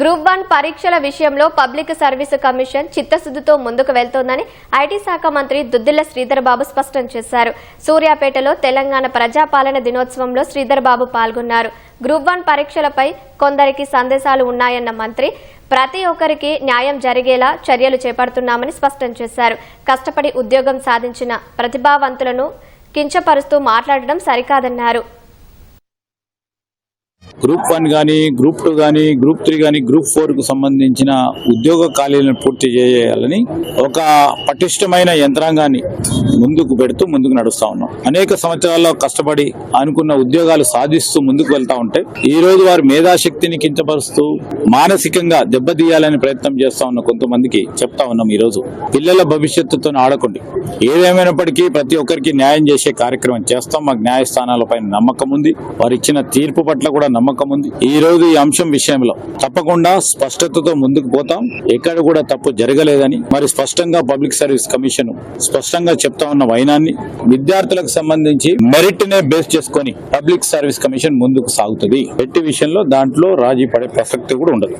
Group one పరీక్షల విషయంలో public service commission చిత్తశుద్ధితో ముందుకు వెళ్తోందని ఐటీ శాఖ మంత్రి దుద్దిల్ల శ్రీధర్ బాబు స్పష్టం చేశారు. సూర్యాపేటలో తెలంగాణ ప్రజాపాలన దినోత్సవంలో శ్రీధర్ బాబు పాల్గొన్నారు. గ్రూప్ వన్ పరీక్షలపై కొందరికి సందేశాలు ఉన్నాయన్న మంత్రి ప్రతి ఒక్కరికి న్యాయం జరిగేలా చర్యలు చేపడుతున్నామని స్పష్టం చేశారు. కష్టపడి ఉద్యోగం సాధించిన ప్రతిభావంతులను కించపరుస్తూ మాట్లాడడం సరికాదన్నారు. గ్రూప్ వన్ కానీ గ్రూప్ టూ కానీ గ్రూప్ త్రీ కానీ గ్రూప్ ఫోర్కు సంబంధించిన ఉద్యోగ ఖాళీలను పూర్తి చేయాలని ఒక పటిష్టమైన యంత్రాంగాన్ని ముందుకు పెడుతూ ముందుకు నడుస్తూ ఉన్నాం. అనేక సంవత్సరాల్లో కష్టపడి అనుకున్న ఉద్యోగాలు సాధిస్తూ ముందుకు వెళ్తా ఉంటే ఈ రోజు వారి మేధాశక్తిని కించపరుస్తూ మానసికంగా దెబ్బతీయాలని ప్రయత్నం చేస్తా ఉన్న కొంతమందికి చెప్తా ఉన్నాం ఈ రోజు. పిల్లల భవిష్యత్తుతో ఆడకండి. ఏదేమైనప్పటికీ ప్రతి ఒక్కరికి న్యాయం చేసే కార్యక్రమం చేస్తాం. మాకు న్యాయస్థానాలపై నమ్మకం ఉంది. వారు ఇచ్చిన తీర్పు పట్ల కూడా నమ్మకం ఉంది. ఈ రోజు ఈ అంశం విషయంలో తప్పకుండా స్పష్టతతో ముందుకు పోతాం. ఎక్కడ కూడా తప్పు జరగలేదని మరి స్పష్టంగా పబ్లిక్ సర్వీస్ కమిషన్ స్పష్టంగా చెప్తా ఉన్న వైనాన్ని విద్యార్థులకు సంబంధించి మెరిట్ నే బేస్ చేసుకొని పబ్లిక్ సర్వీస్ కమిషన్ ముందుకు సాగుతుంది. ఎట్టి విషయంలో దాంట్లో రాజీ పడే ప్రసక్తి కూడా ఉండదు.